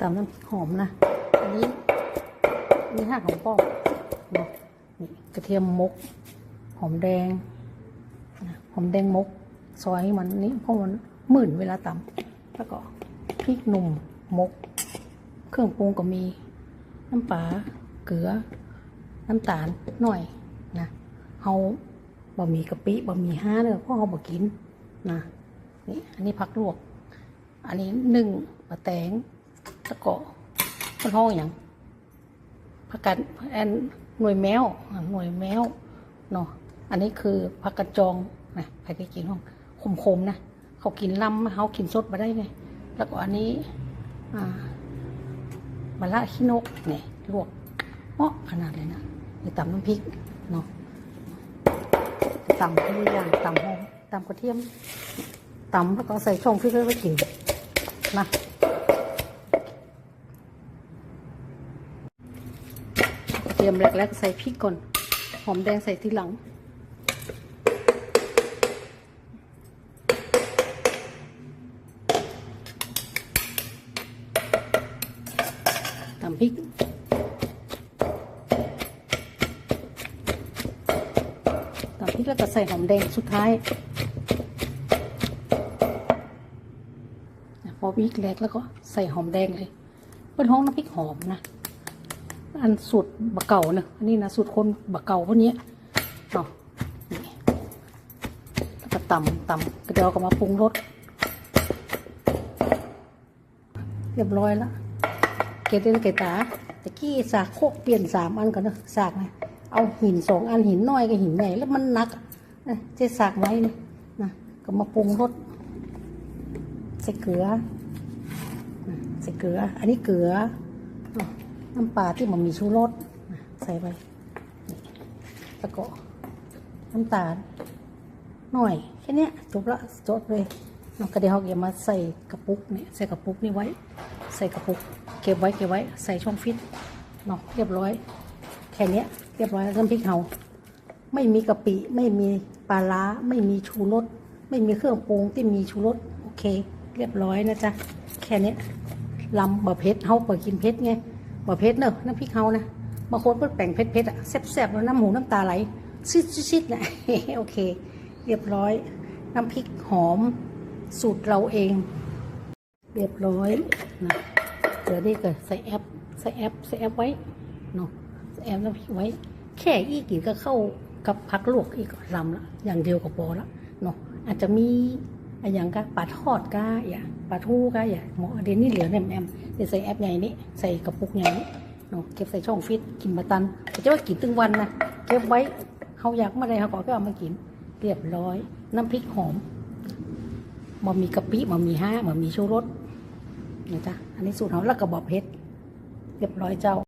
ตำน้ำพริกหอมนะ อันนี้นี่ห้าของป้อมเนะนี่กระเทียมมก หอมแดงหอมแดงมก ซอยให้มันนี่เพราะมันหมื่นเวลาตำแล้วก็พริกหนุ่มมก เครื่องปรุงก็มี น้ำปลาเกลือ น้ำตาลหน่อยนะเฮาบะหมี่กะปิบะหมี่ห้าเนี่ยเพราะเฮาบ่กินนะนี่อันนี้ผักลวก อันนี้หนึ่งปลาแตง ตะเกาะมันห้องอย่างผักกัดแอนหน่วยแมวหน่วยแมวเนาะอันนี้คือผักกระจองนะใครเคยกินห้องคมๆนะเขากินลำเขากินสดมาได้ไงแล้วก็อันนี้อ่ามะละขี้นกเนี่ยลวกเหมาะขนาดเลยนะนี่ตำน้ำพริกเนาะตำทุกอย่างตำหอมตำกระเทียมตำแล้วก็ใส่ช่องฟิกไว้กินนะ เตรียมแรกๆใส่พริกก่อน หอมแดงใส่ทีหลัง ตำพริกตำพริกแล้วก็ใส่หอมแดงสุดท้ายพอพริกแรกแล้วก็ใส่หอมแดงเลย เป็นห้องน้ำพริกหอมนะ อันสูตรบะเก่าเนอะอันนี้นะสูตรคนบะเก่าพวกนี้เนาะนี่แล้วก็ตำตำก็เดี๋ยวเอาก็มาปรุงรสเรียบร้อยแล้วเกล็ดเล็กเกตาตะกี้สากโคกเปลี่ยนสามอันก่อนเนอะสากไงเอาหินสองอันหินน้อยกับหินใหญ่แล้วมันหนักเจ๊สากไว้นี่นะก็มาปรุงรสใส่เกลือใส่เกลือ อันนี้เกลืออะ น้ำปลาที่มันมีชูรสใส่ไปแล้วก็น้ำตาลหน่อยแค่นี้จบละจบเลยเราก็เดี๋ยวเราเก็บมาใส่กระปุกนี่ใส่กระปุกนี่ไว้ ใส่กระปุก เก็บไว้เก็บไว้ใส่ช่องฟิตเนาะเรียบร้อย แค่นี้เรียบร้อยน้ำพริกเฮาไม่มีกะปิไม่มีปลาร้าไม่มีชูรสไม่มีเครื่องปรุงที่มีชูรสโอเค เรียบร้อยนะจ๊ะแค่นี้ลำบะเพ็ดเฮาเปิดกินเผ็ดไง บะเพ็ดเนอะน้ำพริกเฮานะบางคนเปิดแป่งเผ็ดเผ็ดๆอะแซ่บๆแล้วน้ำหูน้ำตาไหลซิดซิดๆนะโอเค เรียบร้อย น้ำพริกหอม สูตรเราเอง เรียบร้อยนะเดี๋ยวนี้ก็ใส่แอปใส่แอปใส่แอปไว้เนาะใส่แอปน้ำพริกไว้ แค่อีกกินก็เข้ากับผักลวกอีกลำละอย่างเดียวก็พอละเนาะอาจจะมี อะไรอย่างก็ปลาทอดก็อย่าปลาทูก็อย่าหมอเดี๋ยวนี้เหลือแอมแอมเดี๋ยวใส่แอปใหญ่นี้ใส่กระปุกใหญ่นี้เนาะเก็บใส่ช่องฟิตกินมาตันจะว่ากินตึงวันนะเก็บไว้เขาอยากมื่อไรเขาก็เอามากิน เรียบร้อย น้ำพริกหอมมันมีกะปิมันมีห้ามันมีชูรสนะจ๊ะอันนี้สูตรเขาแล้วก็บอกเพชรเรียบร้อยเจ้า